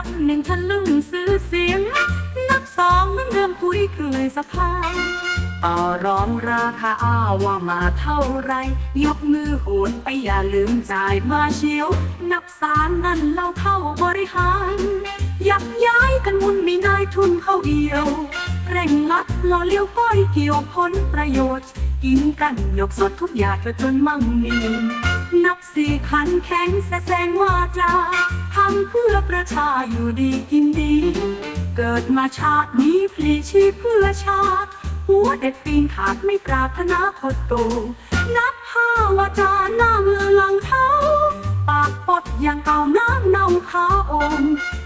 นับหนึ่งทะลึ่งซื้อเสียง นับสองเหมือนเดิมคุยเกยสะพานต่อร้องราคาอ้าว่ามาเท่าไร ยกมือโหนไปอย่าลืมจ่ายมาเชียว นับสามนั่นเราเข้าบริหาร ยักย้ายกันวุ่นมีนายทุนเข้าเดียว เร่งลัดรอเลี้ยวก้อยเกี่ยวผลประโยชน์ กินกันยกสดทุกอย่างจนมั่งมี นับสี่ขันแข็งแสแสงว่าจาำเพื่อประชาอยู่ดีกินดี เกิดมาชาตินี้พลีชีพเพื่อชาติหัวเด็ดปีนขาดไม่ปรารถนาคดโต นับห้าวาจาหน้ามือหลังเท้าปากปดอย่างเก่าน้ำเน่าขาอม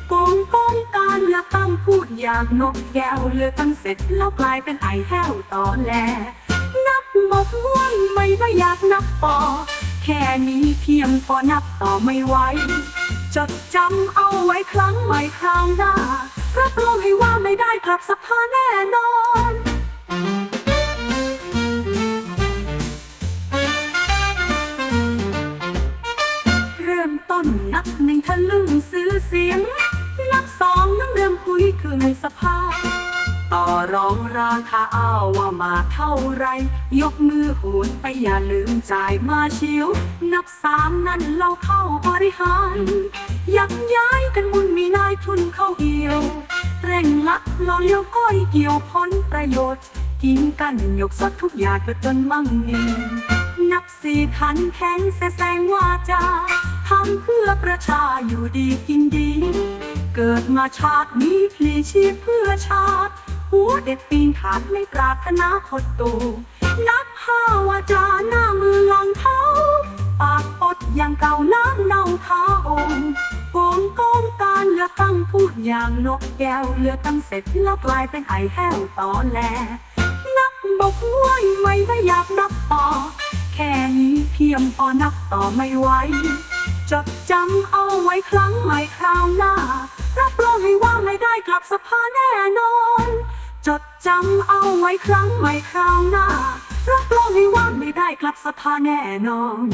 โกงป้องการเลือกตั้งพูดอย่างนกแก้วเลือกตั้งเสร็จแล้วกลายเป็นไอแห้วต่อแล นับหมดม่วนไม่ว่าอยากนับต่อแค่นี้เพียงพอนับต่อไม่ไหว จดจำเอาไว้ครั้งใหม่คราวหน้ารับรองให้ว่าไม่ได้กลับสภาแน่นอน อรองราคาเอาว่ามาเท่าไร ยกมือโหนไปอย่าลืมจ่ายมาเชียว นับสามนั่นเราเข้าบริหาร ยักย้ายกันมุนมีนายทุนเข้าเกี่ยว เร่งลัดล่อเลี้ยวก้อยเกี่ยวผลประโยชน์กินกันยกสดทุกอย่างก็จนมั่งมีนับสี่ขันแข็งแสแสงว่าจะทำเพื่อประชาอยู่ดีกินดี เกิดมาชาตินี้พลีชีพเพื่อชาติ หัวเด็ดปีนขาดไม่ปรารถนาคดตูนับห้าวาจาหน้ามือหลังเท้าปากปดอย่างเก่าน้ำเน่าขาอมโกงโกงการเลือกตั้งพูดอย่างนกแก้วเลือกตั้งเสร็จแล้วกลายเป็นไอแห้วตอแลนับบอกว่าไม่ได้อยากนับต่อ แค่นี้เพียงพอนับต่อไม่ไหวจดจำเอาไว้ครั้งใหม่คราวหน้ารับรองให้ว่าไม่ได้กลับสภาแน่นอน ดจำเอาไว้ครั้งใหม่คราวหน้ารับรองให้ว่าไม่ได้กลับสภาแน่นอน